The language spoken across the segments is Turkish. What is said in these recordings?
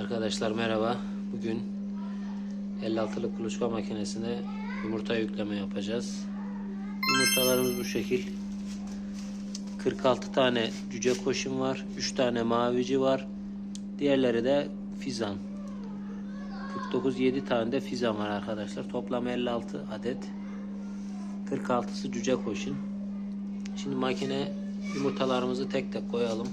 Arkadaşlar merhaba. Bugün 56'lık kuluçka makinesine yumurta yükleme yapacağız. Yumurtalarımız bu şekil. 46 tane cüce koşun var. 3 tane mavici var. Diğerleri de fizan. 49 7 tane de fizan var arkadaşlar. Toplam 56 adet. 46'sı cüce koşun. Şimdi makine yumurtalarımızı tek tek koyalım.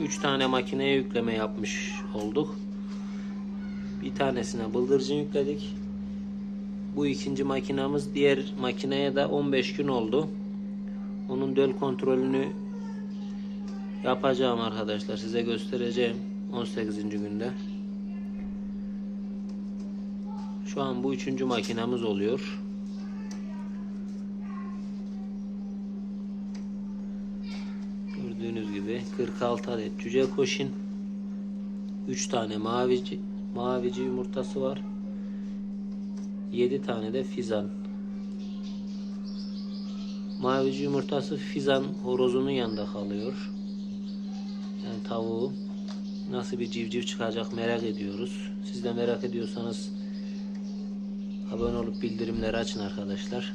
Üç tane makineye yükleme yapmış olduk. Bir tanesine bıldırcın yükledik. Bu ikinci makinamız diğer makineye de 15 gün oldu. Onun döl kontrolünü yapacağım arkadaşlar. Size göstereceğim 18. günde. Şu an bu üçüncü makinamız oluyor. Gördüğünüz gibi 46 adet cüce koşin. 3 tane mavici, mavici yumurtası var. 7 tane de fizan. Mavici yumurtası fizan horozunun yanında kalıyor. Yani tavuğu nasıl bir civciv çıkacak merak ediyoruz. Siz de merak ediyorsanız abone olup bildirimleri açın arkadaşlar.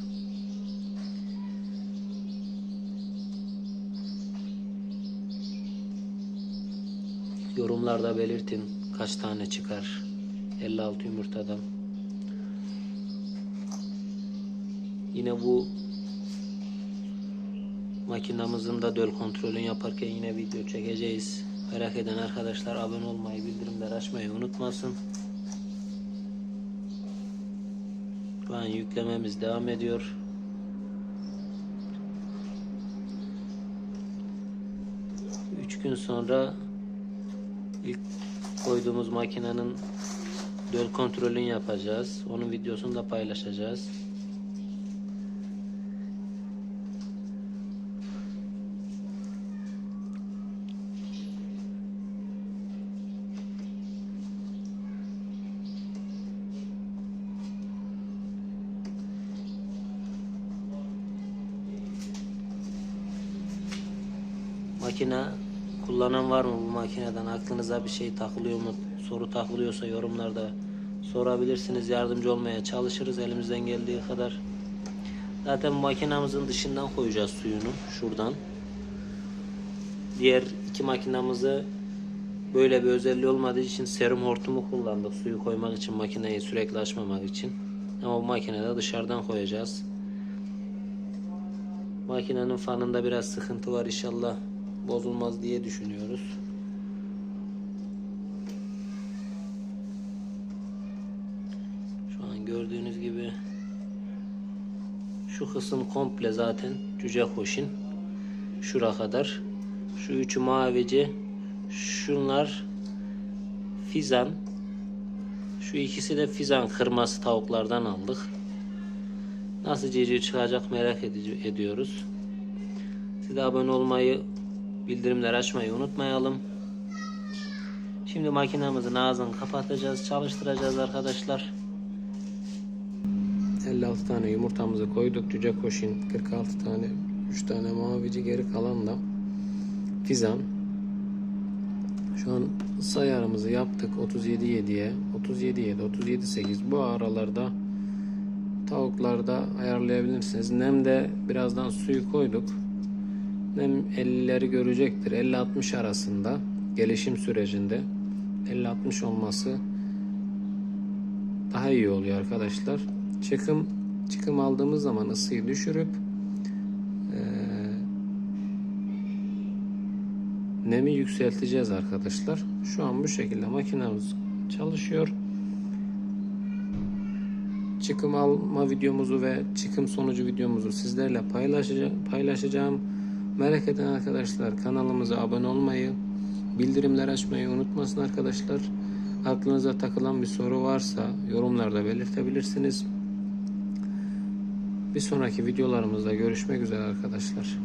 Yorumlarda belirtin kaç tane çıkar 56 yumurtadan. Yine bu makinamızın da döl kontrolünü yaparken yine video çekeceğiz. Merak eden arkadaşlar abone olmayı, bildirimleri açmayı unutmasın. Şu an yüklememiz devam ediyor. Üç gün sonra ilk koyduğumuz makinenin döl kontrolünü yapacağız. Onun videosunu da paylaşacağız. Makine kullanan var mı bu makineden? Aklınıza bir şey takılıyor mu? Soru takılıyorsa yorumlarda sorabilirsiniz. Yardımcı olmaya çalışırız elimizden geldiği kadar. Zaten makinamızın dışından koyacağız suyunu. Şuradan. Diğer iki makinamızı böyle bir özelliği olmadığı için serum hortumu kullandık. Suyu koymak için makineyi sürekli açmamak için. Ama bu makinede dışarıdan koyacağız. Makinenin fanında biraz sıkıntı var inşallah bozulmaz diye düşünüyoruz. Şu an gördüğünüz gibi şu kısım komple zaten cüce koşin. Şura kadar. Şu üçü mavici. Şunlar fizan. Şu ikisi de fizan kırması tavuklardan aldık. Nasıl civciv çıkacak merak ediyoruz. Siz de abone olmayı, bildirimleri açmayı unutmayalım. Şimdi makinamızın ağzını kapatacağız, çalıştıracağız arkadaşlar. 56 tane yumurtamızı koyduk. Cüce koşin 46 tane, 3 tane mavici geri kalan da fizan. Şu an sayarımızı yaptık 37 7'ye, 37 7, 37 8 bu aralarda tavuklarda ayarlayabilirsiniz. Nemde birazdan suyu koyduk. Nem 50'leri görecektir. 50-60 arasında gelişim sürecinde 50-60 olması daha iyi oluyor arkadaşlar. Çıkım çıkım aldığımız zaman ısıyı düşürüp eee, nemi yükselteceğiz arkadaşlar. Şu an bu şekilde makinamız çalışıyor. Çıkım alma videomuzu ve çıkım sonucu videomuzu sizlerle paylaşacağım. Merak eden arkadaşlar kanalımıza abone olmayı, bildirimler açmayı unutmasın arkadaşlar. Aklınıza takılan bir soru varsa yorumlarda belirtebilirsiniz. Bir sonraki videolarımızda görüşmek üzere arkadaşlar.